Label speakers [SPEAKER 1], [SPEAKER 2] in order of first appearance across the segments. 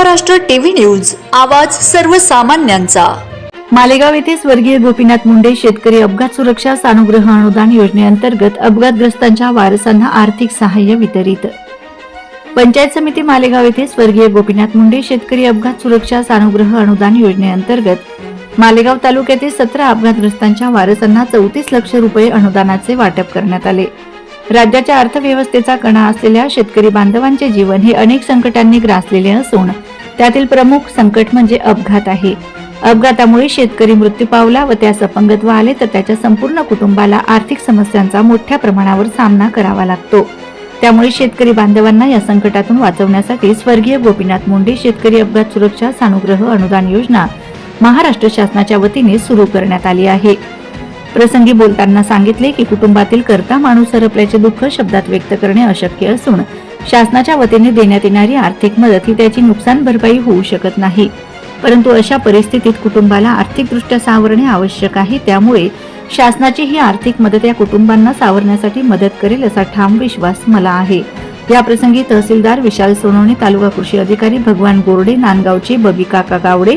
[SPEAKER 1] Maharashtra TV news आवाज सर्वसामान्यांचा.
[SPEAKER 2] मालेगाव येथे स्वर्गीय गोपीनाथ मुंडे शेतकरी अपघात सुरक्षा सानुग्रह अनुदान योजनेअंतर्गत अपघातग्रस्तांच्या वारसांना आर्थिक सहाय्य वितरित. पंचायत समिती मालेगाव येथे स्वर्गीय गोपीनाथ मुंडे शेतकरी अपघात सुरक्षा सानुग्रह अनुदान योजनेअंतर्गत मालेगाव तालुक्यातील सतरा अपघातग्रस्तांच्या वारसांना चौतीस लक्ष रुपये अनुदानाचे वाटप करण्यात आले. राज्याच्या अर्थव्यवस्थेचा कणा असलेल्या शेतकरी बांधवांचे जीवन हे अनेक संकटांनी ग्रासलेले असून त्यातील प्रमुख संकट म्हणजे अपघात आहे. अपघातामुळे शेतकरी मृत्यू पावला व त्यास अपंगत्व आले तर त्याच्या संपूर्ण कुटुंबाला आर्थिक समस्यांचा मोठ्या प्रमाणावर सामना करावा लागतो. त्यामुळे शेतकरी बांधवांना या संकटातून वाचवण्यासाठी स्वर्गीय गोपीनाथ मुंडे शेतकरी अपघात सुरक्षा सानुग्रह अनुदान योजना महाराष्ट्र शासनाच्या वतीने सुरू करण्यात आली आहे. प्रसंगी बोलताना सांगितले की कुटुंबातील करता माणूस हरपल्याचे दुःख शब्दात व्यक्त करणे अशक्य असून शासनाच्या वतीने देण्यात येणारी आर्थिक मदत ही त्याची नुकसान भरपाई होऊ शकत नाही. परंतु अशा परिस्थितीत कुटुंबाला आर्थिकदृष्ट्या सावरणे आवश्यक आहे. त्यामुळे शासनाची ही आर्थिक मदत या कुटुंबांना सावरण्यासाठी मदत करेल असा ठाम विश्वास मला आहे. या प्रसंगी तहसीलदार विशाल सोनवणे तालुका कृषी अधिकारी भगवान गोरडे नांदगावचे बबी काका गावडे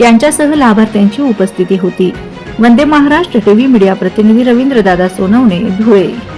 [SPEAKER 2] यांच्यासह लाभार्थ्यांची उपस्थिती होती. वंदे महाराष्ट्र टीव्ही मीडिया प्रतिनिधी रवींद्रदादा सोनवणे धुळे.